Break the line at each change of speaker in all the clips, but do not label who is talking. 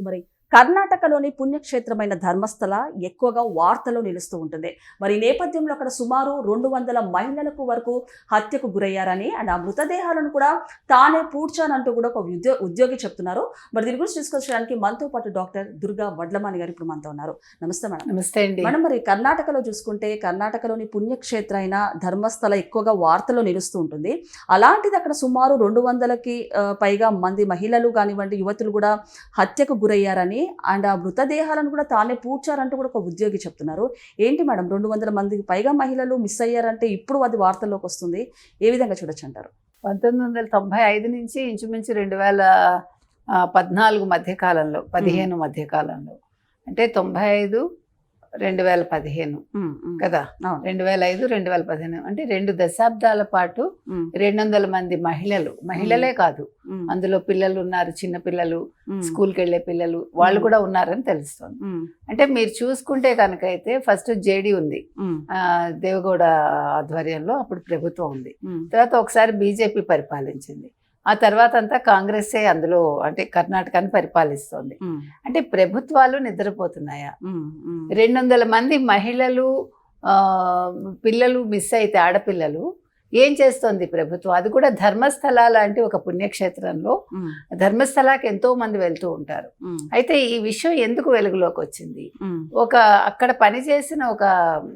మరి కర్ణాటకలోని పుణ్యక్షేత్రమైన ధర్మస్థల ఎక్కువగా వార్తలో నిలుస్తూ ఉంటుంది. మరి నేపథ్యంలో అక్కడ సుమారు రెండు వందల మహిళలకు వరకు హత్యకు గురయ్యారని అండ్ ఆ మృతదేహాలను కూడా తానే పూడ్చానంటూ కూడా ఒక ఉద్యో ఉద్యోగి చెప్తున్నారు. మరి దీని గురించి డిస్కస్ చేయడానికి మనతో పాటు డాక్టర్ దుర్గా వడ్లమాని గారు ఇప్పుడు మనతో ఉన్నారు. నమస్తే మేడం.
నమస్తే అండి.
మనం మరి కర్ణాటకలో చూసుకుంటే కర్ణాటకలోని పుణ్యక్షేత్ర అయిన ధర్మస్థల ఎక్కువగా వార్తలో నిలుస్తూ ఉంటుంది. అలాంటిది అక్కడ సుమారు రెండు వందలకి పైగా మంది మహిళలు కానివ్వండి యువతులు కూడా హత్యకు గురయ్యారని అండ్ ఆ మృతదేహాలను కూడా తానే పూడ్చారంటూ కూడా ఒక ఉద్యోగి చెప్తున్నారు. ఏంటి మేడం? రెండు వందల మందికి పైగా మహిళలు మిస్ అయ్యారంటే ఇప్పుడు అది వార్తల్లోకి వస్తుంది. ఏ విధంగా చూడొచ్చు అంటారు?
పంతొమ్మిది వందల తొంభై ఐదు నుంచి ఇంచుమించు రెండు వేల పద్నాలుగు మధ్య కాలంలో పదిహేను మధ్య కాలంలో. అంటే తొంభై ఐదు రెండు వేల పదిహేను కదా. రెండు వేల ఐదు రెండు వేల పదిహేను. అంటే రెండు దశాబ్దాల పాటు రెండు వందల మంది మహిళలు. మహిళలే కాదు. అందులో పిల్లలు ఉన్నారు చిన్న పిల్లలు స్కూల్కి వెళ్ళే పిల్లలు వాళ్ళు. కూడా ఉన్నారని తెలుస్తుంది. అంటే మీరు చూసుకుంటే కనుక అయితే ఫస్ట్ జేడి ఉంది. దేవగౌడ ఆధ్వర్యంలో అప్పుడు ప్రభుత్వం ఉంది. తర్వాత ఒకసారి బీజేపీ పరిపాలించింది. ఆ తర్వాత అంతా కాంగ్రెసే అందులో అంటే కర్ణాటకని పరిపాలిస్తోంది. అంటే ప్రభుత్వాలు నిద్రపోతున్నాయా? రెండు వందల మంది మహిళలు పిల్లలు మిస్ అయితే ఆడపిల్లలు ఏం చేస్తోంది ప్రభుత్వం? అది కూడా ధర్మస్థల లాంటి ఒక పుణ్యక్షేత్రంలో ధర్మస్థలాకి ఎంతో మంది వెళ్తూ ఉంటారు. అయితే ఈ విషయం ఎందుకు వెలుగులోకి వచ్చింది ఒక అక్కడ పనిచేసిన ఒక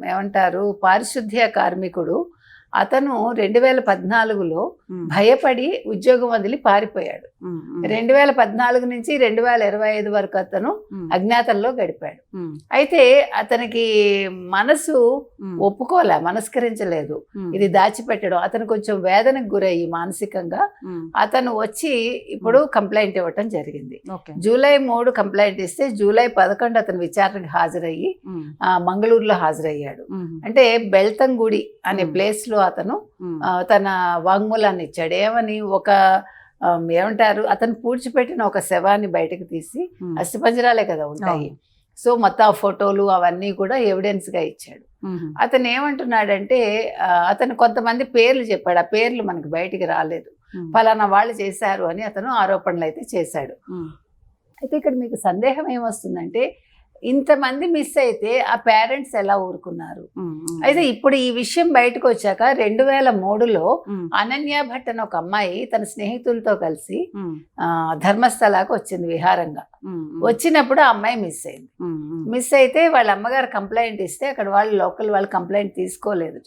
ఏమంటారు పారిశుద్ధ్య కార్మికుడు అతను రెండు వేల పద్నాలుగులో భయపడి ఉద్యోగం వదిలి పారిపోయాడు. రెండు వేల పద్నాలుగు నుంచి రెండు వేల ఇరవై ఐదు వరకు అతను అజ్ఞాతంలో గడిపాడు. అయితే అతనికి మనసు ఒప్పుకోలే మనస్కరించలేదు. ఇది దాచిపెట్టడం అతను కొంచెం వేదనకు గురయ్యి మానసికంగా. అతను వచ్చి ఇప్పుడు కంప్లైంట్ ఇవ్వటం జరిగింది. జూలై మూడు కంప్లైంట్ ఇస్తే జూలై పదకొండు అతను విచారణకు హాజరయ్యి మంగళూరులో హాజరయ్యాడు. అంటే బెల్తంగుడి అనే. ప్లేస్లో అతను తన వాంగ్మూలాన్ని ఇచ్చాడు. ఏమని ఒక ఏమంటారు అతను పూడ్చిపెట్టిన ఒక శవాన్ని బయటకు తీసి అస్థిపంజరాలే కదా ఉంటాయి. సో మొత్తం ఆ ఫోటోలు అవన్నీ కూడా ఎవిడెన్స్గా ఇచ్చాడు. అతను ఏమంటున్నాడంటే అతను కొంతమంది పేర్లు చెప్పాడు. ఆ పేర్లు మనకి బయటికి రాలేదు. ఫలానా వాళ్ళు చేశారు అని అతను ఆరోపణలు అయితే చేశాడు. అయితే ఇక్కడ మీకు సందేహం ఏమొస్తుందంటే ఇంతమంది మిస్ అయితే ఆ పేరెంట్స్ ఎలా ఊరుకున్నారు? అయితే ఇప్పుడు ఈ విషయం బయటకు వచ్చాక రెండు వేల మూడులో అనన్య భట్ అని ఒక అమ్మాయి తన స్నేహితులతో కలిసి ధర్మస్థలాకు వచ్చింది విహారంగా. వచ్చినప్పుడు ఆ అమ్మాయి మిస్ అయింది. మిస్ అయితే వాళ్ళ అమ్మగారు కంప్లైంట్ ఇస్తే అక్కడ వాళ్ళు లోకల్ వాళ్ళు కంప్లైంట్ తీసుకోలేదు.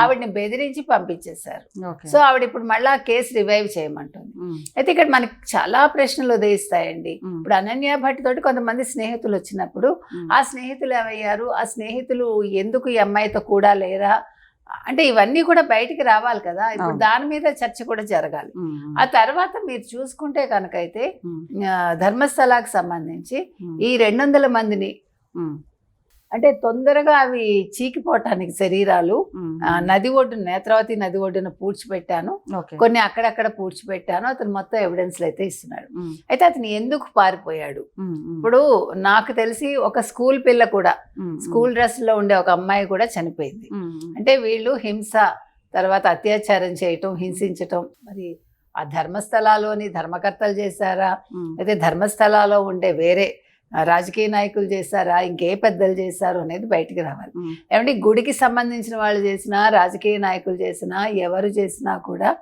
ఆవిడని బెదిరించి పంపించేశారు. సో ఆవిడ ఇప్పుడు మళ్ళీ ఆ కేసు రివైవ్ చేయమంటుంది. అయితే ఇక్కడ మనకి చాలా ప్రశ్నలు ఉదయిస్తాయండి. ఇప్పుడు అనన్య భట్ తోటి కొంతమంది స్నేహితులు వచ్చినప్పుడు ఆ స్నేహితులు ఏమయ్యారు ఆ స్నేహితులు ఎందుకు ఈ అమ్మాయితో కూడా లేరా? అంటే ఇవన్నీ కూడా బయటికి రావాలి కదా. ఇప్పుడు. దాని మీద చర్చ కూడా జరగాలి. ఆ తర్వాత మీరు చూసుకుంటే కనుకైతే ధర్మస్థలాకు సంబంధించి ఈ రెండు వందల మందిని అంటే తొందరగా అవి చీకిపోవటానికి శరీరాలు. నది ఒడ్డున నేత్రావతి నది ఒడ్డున పూడ్చిపెట్టాను. కొన్ని అక్కడక్కడ పూడ్చిపెట్టాను. అతను మొత్తం ఎవిడెన్స్లు అయితే ఇస్తున్నాడు. అయితే అతను ఎందుకు పారిపోయాడు? ఇప్పుడు నాకు తెలిసి ఒక స్కూల్ పిల్ల కూడా స్కూల్ డ్రెస్లో ఉండే ఒక అమ్మాయి కూడా చనిపోయింది. అంటే వీళ్ళు హింస తర్వాత అత్యాచారం చేయటం హింసించటం. మరి ఆ ధర్మస్థలాలోని ధర్మకర్తలు చేశారా? అయితే ధర్మస్థలాలో ఉండే వేరే రాజకీయ నాయకులు చేశారా? ఇంకే పెద్దలు చేశారు అనేది బయటికి రావాలి. ఏమంటే గుడికి సంబంధించిన వాళ్ళు చేసినా రాజకీయ నాయకులు చేసినా ఎవరు చేసినా కూడా.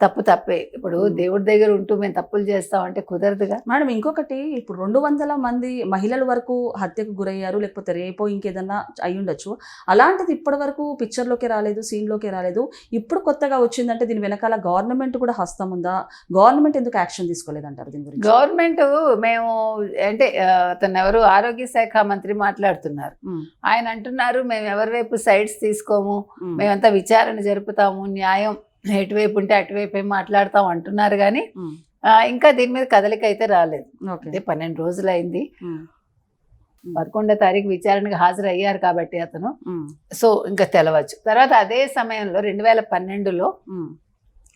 తప్పు తప్పే. ఇప్పుడు. దేవుడి దగ్గర ఉంటూ మేము తప్పులు చేస్తామంటే కుదరదుగా?
మేడం ఇంకొకటి ఇప్పుడు రెండు వందల మంది మహిళల వరకు హత్యకు గురయ్యారు లేకపోతే రేపో ఇంకేదన్నా అయి ఉండొచ్చు. అలాంటిది ఇప్పటి వరకు పిక్చర్లోకి రాలేదు సీన్లోకి రాలేదు. ఇప్పుడు కొత్తగా వచ్చిందంటే దీని వెనకాల గవర్నమెంట్ కూడా హస్తం ఉందా? గవర్నమెంట్ ఎందుకు యాక్షన్ తీసుకోలేదంటారు దీని గురించి?
గవర్నమెంట్ మేము అంటే అతను ఎవరు? ఆరోగ్య శాఖ మంత్రి మాట్లాడుతున్నారు. ఆయన అంటున్నారు మేము ఎవరి వైపు సైడ్స్ తీసుకోము. మేమంతా విచారణ జరుపుతాము. న్యాయం ఎటువైపు ఉంటే అటువైపు ఏం మాట్లాడతాం అంటున్నారు కానీ ఇంకా దీని మీద కదలిక అయితే రాలేదు అంటే పన్నెండు రోజులు అయింది పదకొండో తారీఖు విచారణకు హాజరు అయ్యారు కాబట్టి అతను. సో ఇంకా తెలవచ్చు. తర్వాత అదే సమయంలో రెండు వేల పన్నెండులో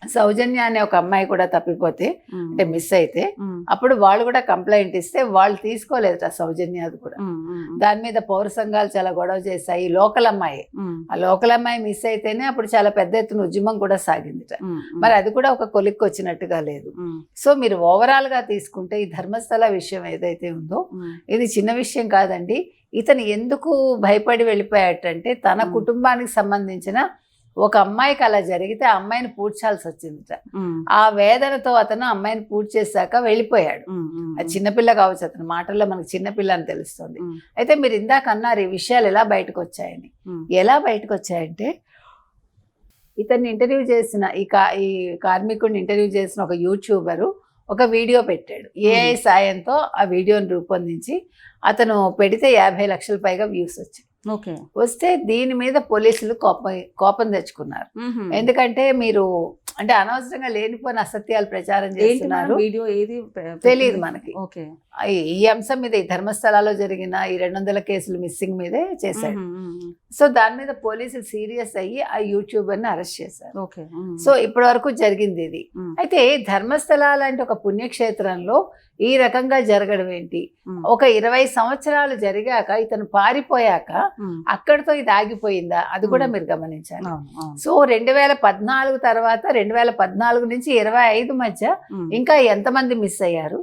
సౌజన్య అనే ఒక అమ్మాయి కూడా తప్పిపోతే అంటే మిస్ అయితే అప్పుడు వాళ్ళు కూడా కంప్లైంట్ ఇస్తే వాళ్ళు తీసుకోలేదు ఆ సౌజన్య అది కూడా. దాని మీద పౌర సంఘాలు చాలా గొడవ చేశాయి. లోకల్ అమ్మాయి. ఆ లోకల్ అమ్మాయి మిస్ అయితేనే అప్పుడు చాలా పెద్ద ఎత్తున ఉద్యమం కూడా
ఉమ్,
మరి అది కూడా ఒక కొలిక్కి వచ్చినట్టుగా లేదు. సో మీరు ఓవరాల్గా తీసుకుంటే ఈ ధర్మస్థల విషయం ఏదైతే ఉందో ఇది చిన్న విషయం కాదండి. ఇతను ఎందుకు భయపడి వెళ్ళిపోయాటంటే తన. కుటుంబానికి సంబంధించిన ఒక అమ్మాయికి అలా జరిగితే ఆ అమ్మాయిని పూడ్చాల్సి వచ్చిందిట. ఆ వేదనతో అతను అమ్మాయిని పూర్తి చేశాక వెళ్ళిపోయాడు అది చిన్నపిల్ల కావచ్చు అతని మాటల్లో మనకు చిన్నపిల్ల అని తెలుస్తుంది. అయితే మీరు ఇందాక అన్నారు ఈ విషయాలు ఎలా బయటకు వచ్చాయని ఎలా బయటకు వచ్చాయంటే ఇతన్ని ఇంటర్వ్యూ చేసిన ఈ కా ఈ కార్మికుడిని ఇంటర్వ్యూ చేసిన ఒక యూట్యూబరు ఒక వీడియో పెట్టాడు. ఏఐ సాయంతో ఆ వీడియోని రూపొందించి అతను పెడితే యాభై లక్షల పైగా వ్యూస్ వచ్చాయి. వస్తే దీని మీద పోలీసులు కోపం కోపం తెచ్చుకున్నారు. ఎందుకంటే మీరు అంటే అనవసరంగా లేనిపోయిన అసత్యాలు ప్రచారం చేస్తున్నారు.
వీడియో ఏది
తెలియదు మనకి.
ఓకే.
ఈ- అంశం మీద ఈ ధర్మస్థలాలో జరిగిన ఈ రెండు వందల కేసులు మిస్సింగ్ మీదే
ఉహుం,
సో దాని మీద పోలీసులు సీరియస్ అయ్యి ఆ యూట్యూబర్ని అరెస్ట్ చేశారు. సో ఇప్పటి వరకు జరిగింది ఇది. అయితే ధర్మస్థల లాంటి ఒక పుణ్యక్షేత్రంలో ఈ రకంగా జరగడం ఏంటి? ఒక ఇరవై సంవత్సరాలు జరిగాక ఇతను పారిపోయాక అక్కడితో ఇది ఆగిపోయిందా? అది కూడా. మీరు గమనించాలి. సో రెండు వేల పద్నాలుగు తర్వాత రెండు వేల పద్నాలుగు నుంచి ఇరవై ఐదు మధ్య ఇంకా ఎంతమంది మిస్ అయ్యారు?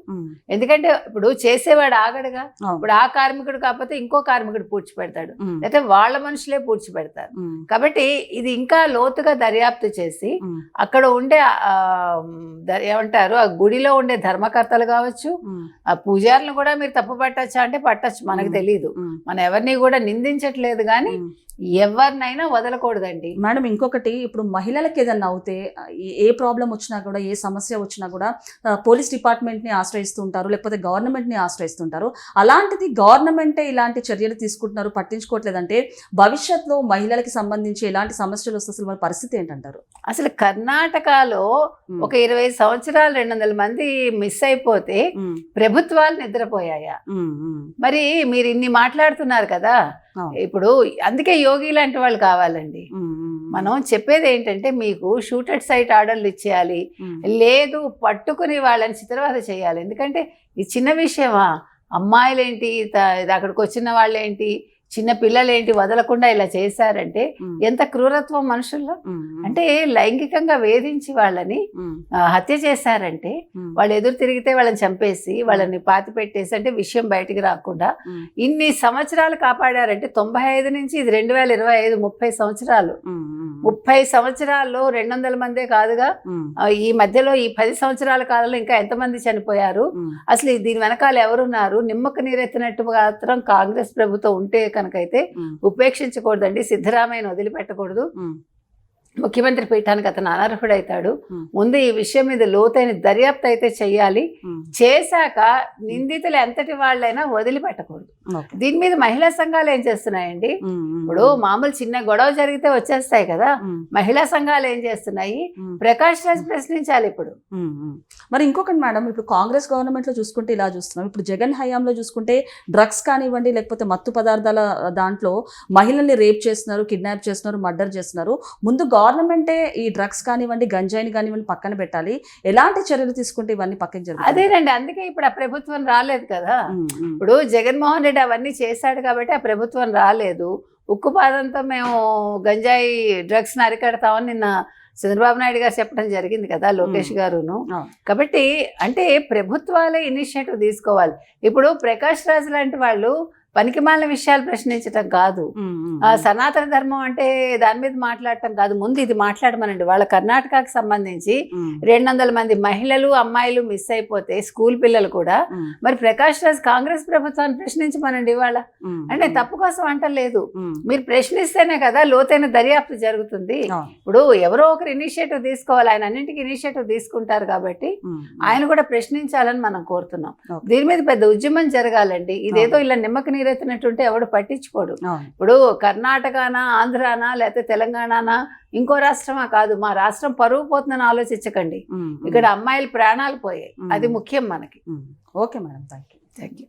ఎందుకంటే ఇప్పుడు చేసేవాడు ఆగడుగా. ఇప్పుడు ఆ కార్మికుడు కాకపోతే ఇంకో కార్మికుడు పూడ్చి పెడతాడు. అయితే వాళ్ళ మనుషులే పూడ్చి పెడతారు
ఉమ్,
కాబట్టి ఇది ఇంకా లోతుగా దర్యాప్తు చేసి అక్కడ ఉండే ఏమంటారు ఆ గుడిలో ఉండే ధర్మకర్తలు కావచ్చు ఆ పూజారులను కూడా మీరు తప్పు పట్టచ్చా అంటే పట్టచ్చు మనకు. తెలియదు మనం ఎవరిని కూడా నిందించట్లేదు కానీ. ఎవరినైనా వదలకూడదండి.
మేడం ఇంకొకటి ఇప్పుడు మహిళలకు ఏదన్నా అవుతే ఏ- ప్రాబ్లం వచ్చినా కూడా ఏ సమస్య వచ్చినా కూడా పోలీస్ డిపార్ట్మెంట్ని ఆశ్రయిస్తుంటారు లేకపోతే గవర్నమెంట్ని ఆశ్రయిస్తుంటారు. అలాంటిది గవర్నమెంటే ఇలాంటి చర్యలు తీసుకుంటున్నారు పట్టించుకోవట్లేదంటే భవిష్యత్తులో మహిళలకి సంబంధించి ఎలాంటి సమస్యలు వస్తే అసలు పరిస్థితి ఏంటంటారు?
అసలు కర్ణాటకలో ఒక ఇరవై సంవత్సరాలు రెండు వందల మంది మిస్ అయిపోతే ప్రభుత్వాలు నిద్రపోయాయా? మరి మీరు ఇన్ని మాట్లాడుతున్నారు కదా. ఇప్పుడు అందుకే యోగి లాంటి వాళ్ళు కావాలండి. మనం చెప్పేది ఏంటంటే మీకు షూటెడ్ సైట్ ఆర్డర్లు ఇచ్చేయాలి లేదు పట్టుకుని వాళ్ళని చిత్రవద చేయాలి. ఎందుకంటే ఈ చిన్న విషయమా? అమ్మాయిలేంటి అక్కడికి వచ్చిన వాళ్ళేంటి? చిన్న పిల్లలేంటి వదలకుండా ఇలా చేశారంటే ఎంత క్రూరత్వం మనుషుల్లో? అంటే లైంగికంగా వేధించి వాళ్ళని హత్య చేశారంటే వాళ్ళు ఎదురు తిరిగితే వాళ్ళని చంపేసి వాళ్ళని పాతి పెట్టేసి అంటే విషయం బయటికి రాకుండా ఇన్ని సంవత్సరాలు కాపాడారంటే తొంభై ఐదు నుంచి ఇది రెండు వేల ఇరవై ఐదు ముప్పై సంవత్సరాలు. ముప్పై సంవత్సరాల్లో రెండు వందల మందే కాదుగా ఈ మధ్యలో ఈ పది సంవత్సరాల కాలంలో ఇంకా ఎంతమంది చనిపోయారు? అసలు దీని వెనకాల ఎవరున్నారు? నిమ్మకు నీరెత్తినట్టు మాత్రం కాంగ్రెస్ ప్రభుత్వం ఉంటే కనుకైతే ఉపేక్షించకూడదండి సిద్ధరామయ్యను వదిలిపెట్టకూడదు. ముఖ్యమంత్రి పీఠానికి అతను అనర్హుడైతాడు. ముందు ఈ విషయం మీద లోతైన దర్యాప్తు అయితే చెయ్యాలి.
ఉమ్,
చేశాక నిందితులు ఎంతటి వాళ్ళైనా వదిలిపెట్టకూడదు. దీని మీద మహిళా సంఘాలు ఏం చేస్తున్నాయండి? ఇప్పుడు మామూలు చిన్న గొడవ జరిగితే వచ్చేస్తాయి కదా. మహిళా సంఘాలు ఏం చేస్తున్నాయి. ప్రకాష్ రాజ్ ప్రశ్నించాలి ఇప్పుడు.
మరి ఇంకొకటి మేడం ఇప్పుడు కాంగ్రెస్ గవర్నమెంట్లో చూసుకుంటే ఇలా చూస్తున్నాం. ఇప్పుడు జగన్ హయాంలో చూసుకుంటే డ్రగ్స్ కానివ్వండి లేకపోతే మత్తు పదార్థాల దాంట్లో మహిళల్ని రేప్ చేస్తున్నారు కిడ్నాప్ చేస్తున్నారు మర్డర్ చేస్తున్నారు. ముందు గవర్నమెంటే ఈ డ్రగ్స్ కానివ్వండి గంజాయిని కానివ్వండి పక్కన పెట్టాలి. ఎలాంటి చర్యలు తీసుకుంటే ఇవన్నీ పక్కకి జరుగుతాయి?
అదేనండి అందుకే ఇప్పుడు ఆ ప్రభుత్వం రాలేదు కదా. ఇప్పుడు జగన్మోహన్ రెడ్డి అవన్నీ చేశాడు కాబట్టి ఆ ప్రభుత్వం రాలేదు. ఉక్కు పాదంతో మేము గంజాయి డ్రగ్స్ని అరికడతామని నిన్న చంద్రబాబు నాయుడు గారు చెప్పడం జరిగింది కదా లోకేష్. గారును. కాబట్టి అంటే ప్రభుత్వాలే ఇనిషియేటివ్ తీసుకోవాలి. ఇప్పుడు ప్రకాష్ రాజ్ లాంటి వాళ్ళు పనికిమాలిన విషయాలు ప్రశ్నించటం కాదు. సనాతన ధర్మం అంటే దాని మీద మాట్లాడటం కాదు. ముందు ఇది మాట్లాడమనండి. వాళ్ళ కర్ణాటకకి సంబంధించి రెండు వందల మంది మహిళలు అమ్మాయిలు మిస్ అయిపోతే స్కూల్ పిల్లలు కూడా మరి ప్రకాష్ రాజ్ కాంగ్రెస్ ప్రభుత్వాన్ని ప్రశ్నించమనండి ఇవాళ. అంటే తప్పు కోసం అంటలేదు మీరు ప్రశ్నిస్తేనే కదా లోతైన దర్యాప్తు జరుగుతుంది. ఇప్పుడు ఎవరో ఒకరు ఇనిషియేటివ్ తీసుకోవాలి. ఆయన అన్నింటికి ఇనిషియేటివ్ తీసుకుంటారు కాబట్టి ఆయన కూడా ప్రశ్నించాలని మనం కోరుతున్నాం. దీని మీద పెద్ద ఉద్యమం జరగాలండి. ఇదేదో ఇలా నిమ్మకి నీరెత్తినట్టుంటే ఎవడు పట్టించుకోడు. ఇప్పుడు కర్ణాటకనా ఆంధ్రానా లేకపోతే తెలంగాణనా ఇంకో రాష్ట్రమా కాదు. మా రాష్ట్రం పరువు పోతుందని ఆలోచించకండి. ఇక్కడ అమ్మాయిల ప్రాణాలు పోయాయి. అది ముఖ్యం మనకి.
Okay madam. Thank you
thank you